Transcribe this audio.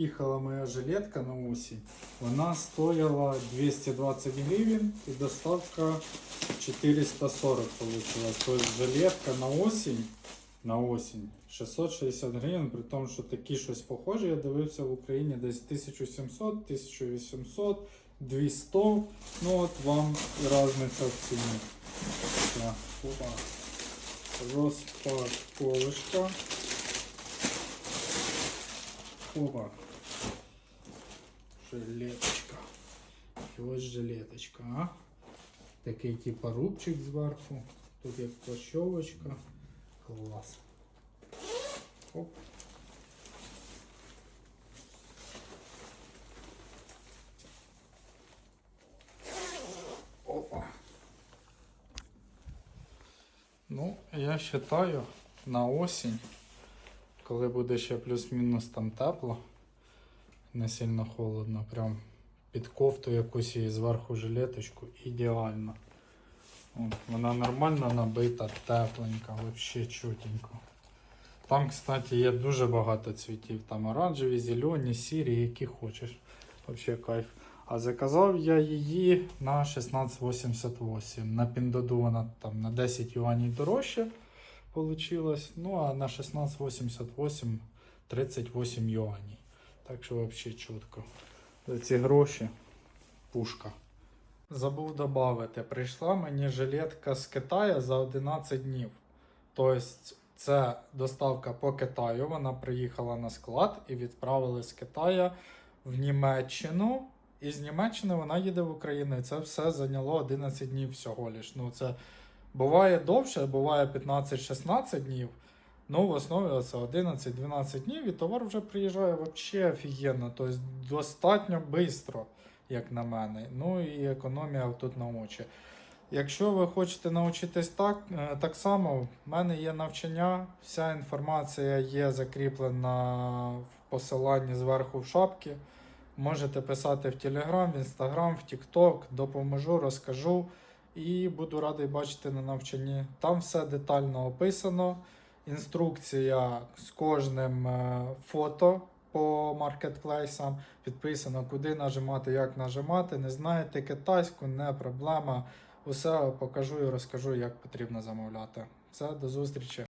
Їхала моя жилетка на осінь. Вона стояла 220 гривень і доставка 440 получилась. Тобто жилетка на осінь, на осінь 660 гривень, при тому, що такі щось похоже, я дивився в Україні десь 1700, 1800, 200. Ну от вам і різниця в ціні. Так, опа. Розпаковочка. Опа. Жилеточка. І ось жилеточка, а? Такий типа рубчик зверху. Тут як плащовочка. Клас. Оп. Опа. Ну, я вважаю, на осінь, коли буде ще плюс-мінус там тепло, не сильно холодно, прям під кофту якусь і зверху жилеточку ідеально. От, вона нормально набита, тепленька, взагалі чутенько. Там, кстати, є дуже багато цвітів. Там оранжеві, зелені, сірі, які хочеш. Взагалі кайф. А заказав я її на 1688. На Піндоду вона там на 10 юанів дорожче получилось. Ну а на 1688 38 юанів. Так що взагалі чітко. За ці гроші пушка. Забув додати, прийшла мені жилетка з Китаю за 11 днів. Тобто це доставка по Китаю. Вона приїхала на склад і відправили з Китаю в Німеччину. І з Німеччини вона їде в Україну. І це все зайняло 11 днів всього лиш. Ну, це буває довше, буває 15-16 днів. Ну, в основі це 11-12 днів, і товар вже приїжджає взагалі офігенно. Тобто достатньо швидко, як на мене. Ну і економія тут на очі. Якщо ви хочете навчитись так, е, так само, в мене є навчання, вся інформація є закріплена в посиланні зверху в шапці. Можете писати в Telegram, в Instagram, в TikTok, допоможу, розкажу і буду радий бачити на навчанні. Там все детально описано. Інструкція з кожним е, фото по маркетплейсам. Підписано, куди нажимати, як нажимати. Не знаєте китайську, не проблема. Усе покажу і розкажу, як потрібно замовляти. Все, до зустрічі.